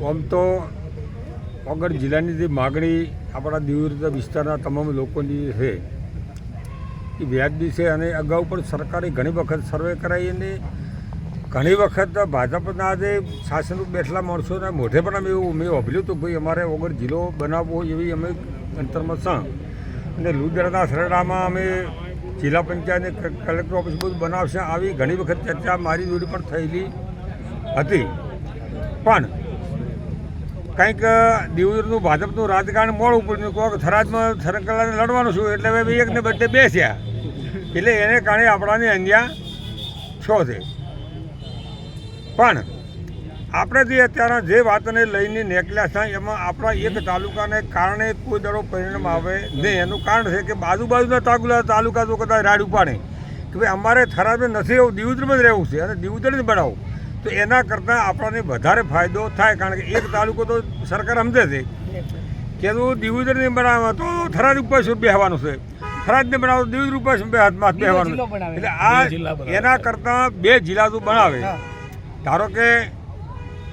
આમ તો વગર જિલ્લાની જે માગણી આપણા દીવ વિસ્તારના તમામ લોકોની છે, એ વ્યાજબી છે અને અગાઉ પણ સરકારે ઘણી વખત સર્વે કરાવી અને ઘણી વખત ભાજપના જે શાસન બેઠેલા માણસોના મોઢે પણ અમે એવું મેં વાપર્યું હતું ભાઈ અમારે વગર જિલ્લો બનાવવો એવી અમે અંતરમાં સાં અને લુદરાના સરડામાં અમે જિલ્લા પંચાયત કલેક્ટર ઓફિસ બધું બનાવશે આવી ઘણી વખત ચર્ચા મારી જોડે પણ થયેલી હતી. પણ કંઈક દિવસનું ભાજપનું રાજકારણ મોડું પડ્યું. કોઈક થરાદમાં સરકલાને લડવાનું છું, એટલે હવે એકને બદલે બે થયા. એટલે એને કારણે આપણાને અહીંયા છો છે. પણ આપણે જે અત્યારે જે વાતને લઈને નીકળ્યા છે, એમાં આપણા એક તાલુકાને કારણે કોઈ દડો પરિણામ આવે નહીં. એનું કારણ છે કે બાજુ બાજુના તાલુકા તાલુકા તો કદાચ રાડ ઉપાડે. કે ભાઈ, અમારે થરાદમાં નથી રહેવું, દિવદરમાં જ રહેવું છે. અને દિવદર જ બનાવવું તો એના કરતાં આપણને વધારે ફાયદો થાય કારણ કે એક તાલુકો તો સરકાર સમજે છે. કે તું દિવદરને બનાવવા તો થરાદ ઉપર શું બેહવાનું છે? થરાદને બનાવો તો દિવદર ઉપર શું બે હાથમાં બેહવાનું જિલ્લો છે. બનાવે. એટલે આ એના કરતાં બે જિલ્લા તું બનાવે. ધારો કે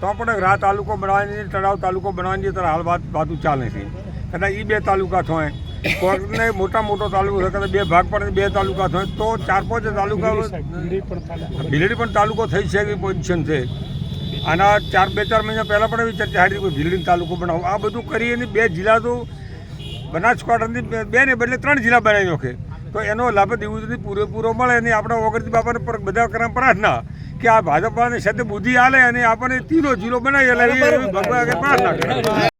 તો પણ રા તાલુકો બનાવવાની તળાવ તાલુકો બનાવવાની તો હાલ વાત વાતું ચાલે છે. કદાચ એ બે તાલુકા થાય કોઈને મોટા મોટો તાલુકો છે કદાચ બે ભાગ પડે બે તાલુકા થાય તો ચાર પાંચ તાલુકા ભીલડી પણ તાલુકો થઈ છે એવી પોઝિશન છે. આના ચાર બે ચાર મહિના પહેલાં પણ એવી ચર્ચા હતી કોઈ ભીલડી તાલુકો બનાવો. આ બધું કરી અને બે જિલ્લા તો બનાસકાંઠાની બે- ને બદલે ત્રણ જિલ્લા બનાવી નાખે. તો એનો લાભ દિવસથી પૂરેપૂરો મળે અને આપણા વગરથી બાપાને પર બધા કરવા પ્રાર્થના કે આ ભાજપાની સાથે બુદ્ધિ આલે અને આપણને તીરો જિલ્લો બનાવી એટલે ભગવાન પ્રાર્થના કરે.